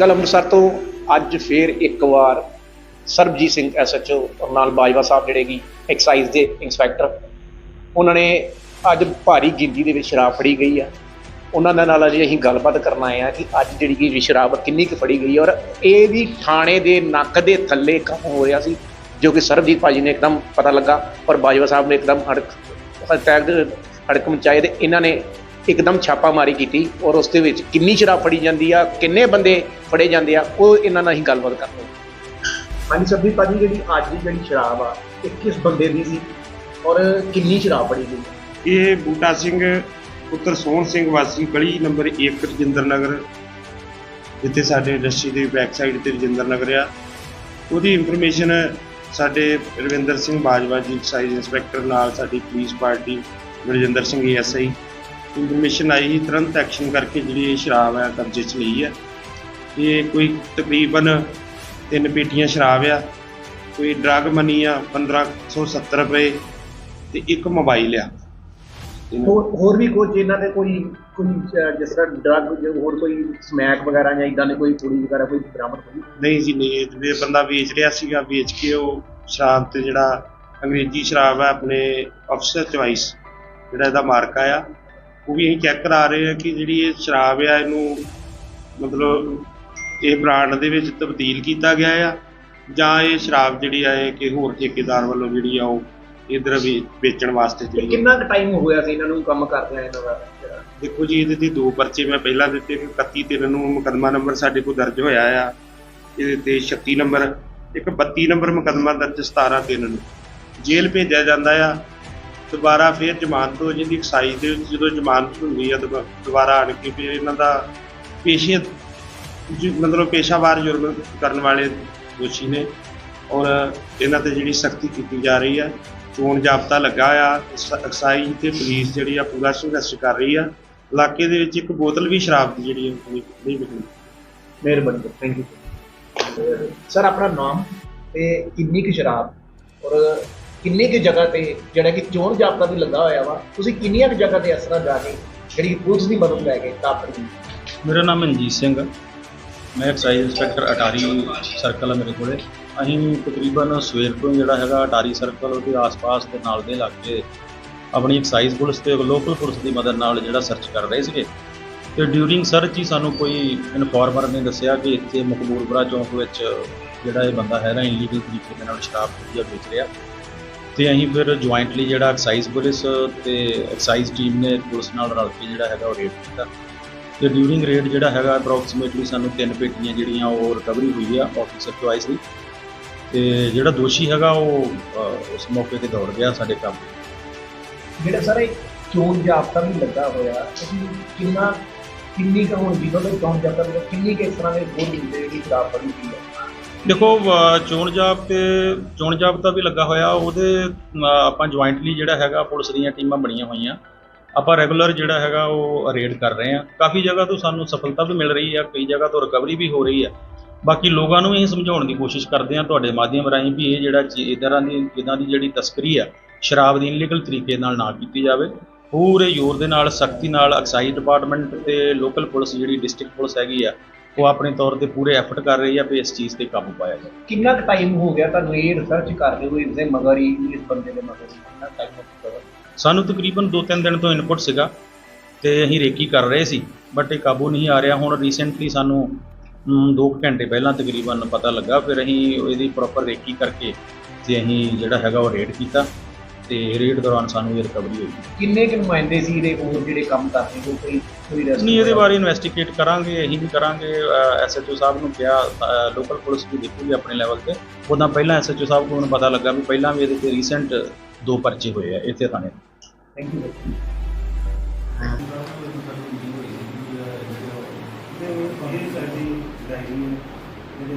ਗੱਲ ਅੰਮ੍ਰਿਤਸਰ ਤੋਂ ਅੱਜ ਫੇਰ ਇੱਕ ਵਾਰ ਸਰਬਜੀਤ ਸਿੰਘ ਐਸਐਚਓ ਨਾਲ ਬਾਜਵਾ ਸਾਹਿਬ ਜਿਹੜੇ ਕਿ ਐਕਸਾਈਜ਼ ਦੇ ਇੰਸਪੈਕਟਰ, ਉਹਨਾਂ ਨੇ ਅੱਜ ਭਾਰੀ ਗਿਣਤੀ ਦੇ ਵਿੱਚ ਸ਼ਰਾਬ ਫੜੀ ਗਈ ਆ। ਉਹਨਾਂ ਦੇ ਨਾਲ ਅਜੇ ਅਸੀਂ ਗੱਲਬਾਤ ਕਰਨ ਆਏ ਆ ਕਿ ਅੱਜ ਜਿਹੜੀ ਕਿ ਸ਼ਰਾਬ ਕਿੰਨੀ ਕੁ ਫੜੀ ਗਈ ਔਰ ਇਹ ਵੀ ਥਾਣੇ ਦੇ ਨੱਕ ਦੇ ਥੱਲੇ ਕੰਮ ਹੋ ਰਿਹਾ ਸੀ, ਜੋ ਕਿ ਸਰਬਜੀਤ ਭਾਜੀ ਨੇ ਇੱਕਦਮ ਪਤਾ ਲੱਗਾ ਔਰ ਬਾਜਵਾ ਸਾਹਿਬ ਨੇ ਇੱਕਦਮ ਹੜਕ ਹੜਕ ਮਚਾਏ ਤੇ ਇਹਨਾਂ ਨੇ ਇੱਕਦਮ ਛਾਪਾਮਾਰੀ ਕੀਤੀ ਔਰ ਉਸ ਦੇ ਵਿੱਚ ਕਿੰਨੀ ਸ਼ਰਾਬ ਫੜੀ ਜਾਂਦੀ ਆ ਕਿੰਨੇ ਬੰਦੇ ਫੜੇ ਜਾਂਦੇ ਆ ਉਹ ਇਹਨਾਂ ਨਾਲ ਅਸੀਂ ਗੱਲਬਾਤ ਕਰਦੇ ਹਾਂ ਹਾਂਜੀ ਸਰਬਜੀਤ ਭਾਜੀ ਜਿਹੜੀ ਅੱਜ ਦੀ ਜਿਹੜੀ ਸ਼ਰਾਬ ਆ ਇਹ ਕਿਸ ਬੰਦੇ ਦੀ ਸੀ ਔਰ ਕਿੰਨੀ ਸ਼ਰਾਬ ਫੜੀ ਗਈ? ਇਹ ਬੂਟਾ ਸਿੰਘ ਪੁੱਤਰ ਸੋਹਣ ਸਿੰਘ ਵਾਸੀ ਗਲੀ ਨੰਬਰ 1 ਰਜਿੰਦਰ ਨਗਰ ਜਿੱਥੇ ਸਾਡੇ ਇੰਡਸਟਰੀ ਦੇ ਬੈਕ ਸਾਈਡ ਤੇ ਰਜਿੰਦਰ ਨਗਰ ਆ। ਉਹਦੀ ਇਨਫੋਰਮੇਸ਼ਨ ਸਾਡੇ ਰਵਿੰਦਰ ਸਿੰਘ ਬਾਜਵਾ ਜੀ ਐਕਸਾਈਜ਼ ਇੰਸਪੈਕਟਰ ਨਾਲ ਸਾਡੀ police party Rajinder Singh SI information ਆਈ ਸੀ, ਤੁਰੰਤ ਐਕਸ਼ਨ ਕਰਕੇ ਜਿਹੜੀ ਇਹ ਸ਼ਰਾਬ ਹੈ ਕਬਜ਼ੇ 'ਚ ਲਈ ਹੈ। ਇਹ ਕੋਈ ਤਕਰੀਬਨ ਤਿੰਨ ਪੇਟੀਆਂ ਸ਼ਰਾਬ ਆ ਕੋਈ ਡਰਗ ਮਨੀ ਆ 1570 ਰੁਪਏ ਤੇ ਇੱਕ ਮੋਬਾਈਲ ਆ। ਹੋਰ ਹੋਰ ਵੀ ਕੁਝ ਇਹਨਾਂ ਦੇ ਕੋਈ ਕੋਈ ਜਿਸ ਤਰ੍ਹਾਂ ਡਰਗ ਹੋਰ ਕੋਈ ਸਮੈਕ ਵਗੈਰਾ ਜਾਂ ਇਦਾਂ ਦੇ ਕੋਈ ਪੁੜੀ ਵਗੈਰਾ ਕੋਈ ਬਰਾਮਦ ਹੋਈ? ਨਹੀਂ ਜੀ ਨਹੀਂ। ਇਹ ਇਹ ਬੰਦਾ ਵੇਚ ਰਿਹਾ ਸੀਗਾ ਵੇਚ ਕੇ ਉਹ ਸ਼ਰਾਬ ਤੇ ਜਿਹੜਾ ਅੰਗਰੇਜ਼ੀ ਸ਼ਰਾਬ ਹੈ ਆਪਣੇ ਅਫਸਰ ਚੁਆਇਸ ਜਿਹੜਾ ਇਹਦਾ ਮਾਰਕਾ ਆ ਉਹ ਵੀ ਅਸੀਂ ਚੈੱਕ ਕਰਾ ਰਹੇ ਹਾਂ ਕਿ ਜਿਹੜੀ ਇਹ ਸ਼ਰਾਬ ਆ ਇਹਨੂੰ ਮਤਲਬ ਇਹ ਬ੍ਰਾਂਡ ਦੇ ਵਿੱਚ ਤਬਦੀਲ ਕੀਤਾ ਗਿਆ ਆ ਜਾਂ ਇਹ ਸ਼ਰਾਬ ਜਿਹੜੀ ਆ ਇਹ ਕਿ ਹੋਰ ਠੇਕੇਦਾਰ ਵੱਲੋਂ ਜਿਹੜੀ ਆ ਉਹ ਇਧਰ ਵੀ ਵੇਚਣ ਵਾਸਤੇ ਜਿਹੜੀ। ਕਿੰਨਾ ਕੁ ਟਾਈਮ ਹੋਇਆ ਸੀ ਇਹਨਾਂ ਨੂੰ ਕੰਮ ਕਰਦਿਆਂ ਇਹਨਾਂ ਦਾ? ਦੇਖੋ ਜੀ ਇਹਦੇ ਤੇ ਦੋ ਪਰਚੇ ਮੈਂ ਪਹਿਲਾਂ ਦਿੱਤੇ ਕਿ 31 ਤਿੰਨ ਨੂੰ ਮੁਕੱਦਮਾ ਨੰਬਰ ਸਾਡੇ ਕੋਲ ਦਰਜ ਹੋਇਆ ਆ ਇਹਦੇ ਤੇ 36 ਨੰਬਰ ਇੱਕ 32 ਨੰਬਰ ਮੁਕੱਦਮਾ ਦਰਜ 17 ਤਿੰਨ ਨੂੰ ਜੇਲ੍ਹ ਭੇਜਿਆ ਜਾਂਦਾ ਆ ਦੁਬਾਰਾ ਫਿਰ ਜ਼ਮਾਨਤ ਹੋ ਜਾਂਦੀ, ਐਕਸਾਈਜ਼ ਦੇ ਵਿੱਚ ਜਦੋਂ ਜ਼ਮਾਨਤ ਹੁੰਦੀ ਆ, ਦੁਬਾ- ਦੁਬਾਰਾ ਆਣ ਕੇ ਫਿਰ ਇਹਨਾਂ ਦਾ ਪੇਸ਼ੀਅਤ ਮਤਲਬ ਪੇਸ਼ਾਵਾਰ ਜੁਰਮ ਕਰਨ ਵਾਲੇ ਦੋਸ਼ੀ ਨੇ ਔਰ ਇਹਨਾਂ ਤੇ ਜਿਹੜੀ ਸਖਤੀ ਕੀਤੀ ਜਾ ਰਹੀ ਆ, ਚੋਣ ਜਾਬਤਾ ਲੱਗਾ ਆ ਸ- ਐਕਸਾਈਜ਼ ਤੇ ਪੁਲਿਸ ਜਿਹੜੀ ਆ ਪੂਰਾ ਸੰਘਰਸ਼ ਕਰ ਰਹੀ ਆ, ਇਲਾਕੇ ਦੇ ਵਿੱਚ ਇੱਕ ਬੋਤਲ ਵੀ ਸ਼ਰਾਬ ਦੀ ਜਿਹੜੀ ਨਹੀਂ ਨਹੀਂ ਵਿਕਣੀ ਮਿਹਰਬਾਨੀ ਥੈਂਕ ਯੂ ਸਰ, ਆਪਣਾ ਨਾਮ ਤੇ ਕਿੰਨੀ ਕੁ ਸ਼ਰਾਬ ਔਰ ਕਿੰਨੀ ਕੁ ਜਗ੍ਹਾ ਤੇ ਜਿਹੜਾ ਕਿ ਚੋਣ ਜਾਬਤਾ ਵੀ ਲੱਗਾ ਹੋਇਆ ਵਾ, ਤੁਸੀਂ ਕਿੰਨੀਆਂ ਕੁ ਜਗ੍ਹਾ ਤੇ ਇਸ ਤਰ੍ਹਾਂ ਜਾ ਕੇ ਜਿਹੜੀ ਪੁਲਿਸ ਦੀ ਮਦਦ ਲੈ ਕੇ ਕਾਪੜ ਮੇਰਾ ਨਾਮ ਮਨਜੀਤ ਸਿੰਘ ਆ। ਮੈਂ ਐਕਸਾਈਜ਼ ਇੰਸਪੈਕਟਰ ਅਟਾਰੀ ਸਰਕਲ ਆ ਮੇਰੇ ਕੋਲੇ। ਅਸੀਂ ਤਕਰੀਬਨ ਸਵੇਰ ਤੋਂ ਜਿਹੜਾ ਹੈਗਾ ਅਟਾਰੀ ਸਰਕਲ ਉਹਦੇ ਆਸ-ਪਾਸ ਦੇ ਨਾਲ ਦੇ ਇਲਾਕੇ ਆਪਣੀ ਐਕਸਾਈਜ਼ ਪੁਲਿਸ ਤੇ ਲੋਕਲ ਪੁਲਿਸ ਦੀ ਮਦਦ ਨਾਲ ਜਿਹੜਾ ਸਰਚ ਕਰ ਰਹੇ ਸੀਗੇ। ਤੇ ਡਿਊਰਿੰਗ ਸਰਚ ਹੀ ਸਾਨੂੰ ਕੋਈ ਇਨਫੋਰਮਰ ਨੇ ਦੱਸਿਆ ਕਿ ਇੱਥੇ ਮਕਬੂਲਪੁਰਾ ਚੌਂਕ ਵਿੱਚ ਜਿਹੜਾ ਇਹ ਬੰਦਾ ਹੈਗਾ ਇਨਲੀਗਲ ਤਰੀਕੇ ਦੇ ਨਾਲ ਸ਼ਰਾਬ ਜਿਹੜੀ ਆ, ਵੇਚ ਰਿਹਾ। ਤੇ ਅਸੀਂ ਫਿਰ ਜੁਆਇੰਟਲੀ ਜਿਹੜਾ ਐਕਸਾਈਜ਼ ਪੁਲਿਸ ਤੇ ਐਕਸਾਈਜ਼ ਟੀਮ ਨੇ ਪੁਲਿਸ ਨਾਲ ਰਲ ਕੇ ਜਿਹੜਾ ਹੈਗਾ ਉਹ ਰੇਡ ਕੀਤਾ। ਤੇ ਡਿਊਰਿੰਗ ਰੇਡ ਜਿਹੜਾ ਹੈਗਾ ਅਪਰੋਕਸੀਮੇਟਲੀ ਸਾਨੂੰ ਤਿੰਨ ਪੇਟੀਆਂ ਜਿਹੜੀਆਂ ਉਹ ਰਿਕਵਰੀ ਹੋਈ ਆ ਆਫੀਸਰ ਚੁਆਇਸ ਦੀ। ਤੇ ਜਿਹੜਾ ਦੋਸ਼ੀ ਹੈਗਾ ਉਹ ਉਸ ਮੌਕੇ ਤੇ ਦੌੜ ਗਿਆ ਸਾਡੇ ਕੰਮ ਜਿਹੜਾ ਸਰ ਇਹ ਚੋਣ ਜਾਬਤਾ ਵੀ ਲੱਗਾ ਹੋਇਆ, ਤੁਸੀਂ ਕਿੰਨਾ, ਕਿੰਨੀ ਕੁ ਹੁਣ ਜਿਹਨਾਂ ਦੇ ਚੋਣ ਜਾਬਤਾ ਕਿੰਨੀ ਕੁ ਇਸ ਤਰ੍ਹਾਂ ਦੇ ਹੋਰ ਮਿਲਦੇ ਕਿ ਸ਼ਰਾਬ ਫੜੀ ਗਈ ਹੈ ਦੇਖੋ ਅ, ਚੋਣ ਜਾਬ ਤੇ ਚੋਣ ਜਾਬਤਾ ਵੀ ਲੱਗਾ ਹੋਇਆ। ਉਹਦੇ ਅ, ਆਪਾਂ ਜੁਆਇੰਟਲੀ ਜਿਹੜਾ ਹੈਗਾ ਪੁਲਿਸ ਦੀਆਂ ਟੀਮਾਂ ਬਣੀਆਂ ਹੋਈਆਂ। ਆਪਾਂ ਰੈਗੂਲਰ ਜਿਹੜਾ ਹੈਗਾ ਉਹ ਰੇਡ ਕਰ ਰਹੇ ਹਾਂ। ਕਾਫੀ ਜਗ੍ਹਾ ਤੋਂ ਸਾਨੂੰ ਸਫਲਤਾ ਵੀ ਮਿਲ ਰਹੀ ਆ ਕਈ ਜਗ੍ਹਾ ਤੋਂ ਰਿਕਵਰੀ ਵੀ ਹੋ ਰਹੀ ਆ। ਬਾਕੀ ਲੋਕਾਂ ਨੂੰ ਇਹ ਸਮਝਾਉਣ ਦੀ ਕੋਸ਼ਿਸ਼ ਕਰਦੇ ਹਾਂ ਤੁਹਾਡੇ ਮਾਧਿਅਮ ਰਾਹੀਂ ਵੀ ਇਹ ਜਿਹੜਾ ਚੀ ਇੱਦਾਂ ਦੀ ਇਦਾਂ ਦੀ ਜਿਹੜੀ ਤਸਕਰੀ ਆ ਸ਼ਰਾਬ ਦੀ ਇਨਲੀਗਲ ਤਰੀਕੇ ਨਾਲ ਨਾ ਕੀਤੀ ਜਾਵੇ। ਪੂਰੇ ਜ਼ੋਰ ਦੇ ਨਾਲ ਸਖਤੀ ਨਾਲ ਐਕਸਾਈਜ਼ ਡਿਪਾਰਟਮੈਂਟ ਤੇ ਲੋਕਲ ਪੁਲਿਸ ਜਿਹੜੀ ਡਿਸਟ੍ਰਿਕਟ ਪੁਲਿਸ ਹੈਗੀ ਆ ਉਹ ਆਪਣੇ ਤੌਰ ਤੇ ਪੂਰੇ ਐਫਰਟ ਕਰ ਰਹੀ ਆ ਵੀ ਇਸ ਚੀਜ਼ ਤੇ ਕਾਬੂ ਪਾਇਆ ਜਾਵੇ। ਕਿੰਨਾ ਕੁ ਟਾਈਮ ਹੋ ਗਿਆ ਤੁਹਾਨੂੰ ਇਹ ਰਿਸਰਚ ਕਰਦੇ ਹੋਏ ਇਸ ਦੇ ਮਗਰ ਹੀ ਇਸ ਬੰਦੇ ਦੇ ਮਗਰ ਹੀ? ਕਿੰਨਾ ਟਾਈਮ ਹੋ ਚੁੱਕਾ ਸਾਨੂੰ ਤਕਰੀਬਨ 2-3 ਦਿਨ ਤੋਂ ਇਨਪੁਟ ਸੀਗਾ ਤੇ ਅਸੀਂ ਰੇਕੀ ਕਰ ਰਹੇ ਸੀ ਬਟ ਇਹ ਕਾਬੂ ਨਹੀਂ ਆ ਰਿਹਾ। ਹੁਣ ਰੀਸੈਂਟਲੀ ਸਾਨੂੰ 2 ਘੰਟੇ ਪਹਿਲਾਂ ਤਕਰੀਬਨ ਪਤਾ ਲੱਗਾ ਫਿਰ ਅਸੀਂ ਇਹਦੀ ਪ੍ਰੋਪਰ ਰੇਕੀ ਕਰਕੇ ਤੇ ਅਸੀਂ ਜਿਹੜਾ ਹੈਗਾ ਉਹ ਰੇਡ ਕੀਤਾ। ਤੇ ਰੇਡ ਦੌਰਾਨ ਸਾਨੂੰ ਇਹ ਰਿਕਵਰੀ ਹੋਈ। ਕਿੰਨੇ ਕੁ ਨੁਮਾਇੰਦੇ ਸੀ ਇਹਦੇ ਹੋਰ ਜਿਹੜੇ ਕੰਮ ਕਰਦੇ ਹੋ ਕੋਈ ਕੋਈ arrest ਨਹੀਂ ਇਹਦੇ? ਬਾਰੇ ਇਨਵੈਸਟੀਗੇਟ ਕਰਾਂਗੇ ਅਸੀਂ ਵੀ ਕਰਾਂਗੇ। ਐਸਐਚਓ ਸਾਹਿਬ ਨੂੰ ਕਿਹਾ ਲੋਕਲ ਪੁਲਿਸ ਵੀ ਦੇਖੂਗੀ ਆਪਣੇ ਲੈਵਲ ਤੇ। ਉਦਾਂ ਪਹਿਲਾਂ ਐਸਐਚਓ ਸਾਹਿਬ ਨੂੰ ਪਤਾ ਲੱਗਾ ਵੀ ਪਹਿਲਾਂ ਵੀ ਇਹਦੇ ਤੇ ਰੀਸੈਂਟ ਦੋ ਪਰਚੇ ਹੋਏ ਆ ਇੱਥੇ ਥਾਣੇ। ਥੈਂਕ ਯੂ ਇਹ ਸਾਡੀ ਹੈ ਜਿਹੜੇ